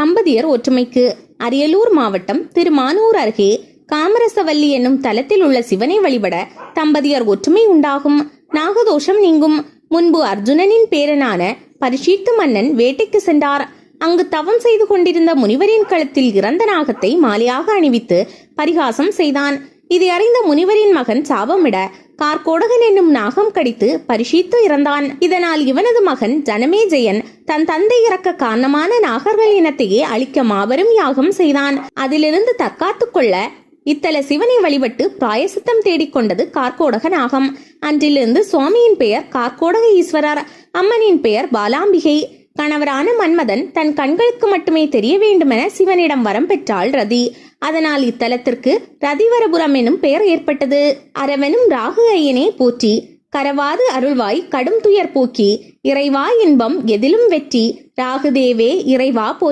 தம்பதியர் ஒற்றுமைக்கு அரியலூர் மாவட்டம் திருமானூர் அருகே காமரசவல்லி என்னும் தலத்தில் உள்ள சிவனை வழிபட தம்பதியர் ஒற்றுமை உண்டாகும். நாகதோஷம் நீங்கும். முன்பு அர்ஜுனனின் பேரனான பரிஷீத்து மன்னன் வேட்டைக்கு சென்றார். அங்கு தவம் செய்து கொண்டிருந்த முனிவரின் கழுத்தில் இறந்த நாகத்தை மாலையாக அணிவித்து பரிகாசம் செய்தான். இதை அறிந்த முனிவரின் மகன் சாபமிட கார்கோடகன் என்னும் நாகம் கடித்து பரிஷித்து இறந்தான். இதனால் இவனது மகன் ஜனமேஜயன் தன் தந்தை இறக்க காரணமான நாகர்கள் இனத்தையே அழிக்க மாபெரும் யாகம் செய்தான். அதிலிருந்து தற்காத்துக் கொள்ள இத்தல சிவனை வழிபட்டு பிராயசித்தம் தேடிக்கொண்டது கார்கோடக நாகம். அன்றிலிருந்து சுவாமியின் பெயர் கார்கோடக ஈஸ்வரர் அம்மனின் பெயர் பாலாம்பிகை. கணவரான மன்மதன் தன் கண்களுக்கு மட்டுமே தெரிய வேண்டுமென சிவனிடம் வரம் பெற்றாள் ரதி. அதனால் இத்தலத்திற்கு ரதிவரபுரம் எனும் பெயர் ஏற்பட்டது. அரவனும் ராகு ஐயனே போற்றி. கரவாது அருள்வாய் கடும் துயர் போக்கி. இறைவா இன்பம் எதிலும் வெற்றி. ராகுதேவே இறைவா போற்றி.